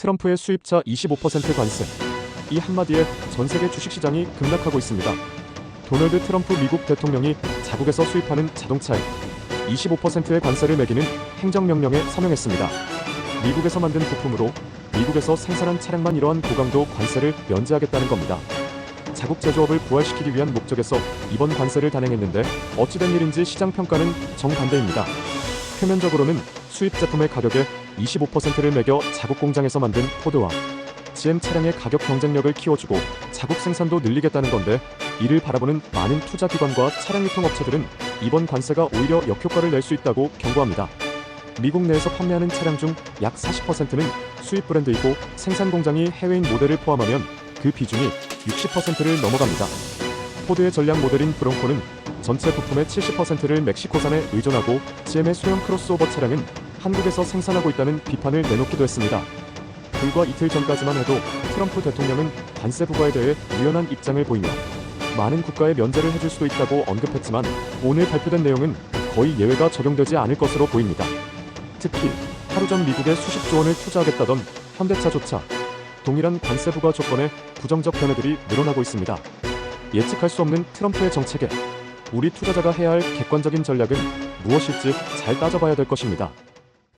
트럼프의 수입차 25% 관세. 이 한마디에 전 세계 주식시장이 급락하고 있습니다. 도널드 트럼프 미국 대통령이 자국에서 수입하는 자동차에 25%의 관세를 매기는 행정명령에 서명했습니다. 미국에서 만든 부품으로 미국에서 생산한 차량만 이러한 고강도 관세를 면제하겠다는 겁니다. 자국 제조업을 부활시키기 위한 목적에서 이번 관세를 단행했는데 어찌된 일인지 시장 평가는 정반대입니다. 표면적으로는 수입 제품의 가격에 25%를 매겨 자국 공장에서 만든 포드와 GM 차량의 가격 경쟁력을 키워주고 자국 생산도 늘리겠다는 건데 이를 바라보는 많은 투자 기관과 차량 유통업체들은 이번 관세가 오히려 역효과를 낼 수 있다고 경고합니다. 미국 내에서 판매하는 차량 중 약 40%는 수입 브랜드이고 생산 공장이 해외인 모델을 포함하면 그 비중이 60%를 넘어갑니다. 포드의 전략 모델인 브롱코는 전체 부품의 70%를 멕시코산에 의존하고 GM의 소형 크로스오버 차량은 한국에서 생산하고 있다는 비판을 내놓기도 했습니다. 불과 이틀 전까지만 해도 트럼프 대통령은 관세 부과에 대해 유연한 입장을 보이며 많은 국가에 면제를 해줄 수도 있다고 언급했지만 오늘 발표된 내용은 거의 예외가 적용되지 않을 것으로 보입니다. 특히 하루 전 미국에 수십 조 원을 투자하겠다던 현대차조차 동일한 관세 부과 조건에 부정적 견해들이 늘어나고 있습니다. 예측할 수 없는 트럼프의 정책에 우리 투자자가 해야 할 객관적인 전략은 무엇일지 잘 따져봐야 될 것입니다.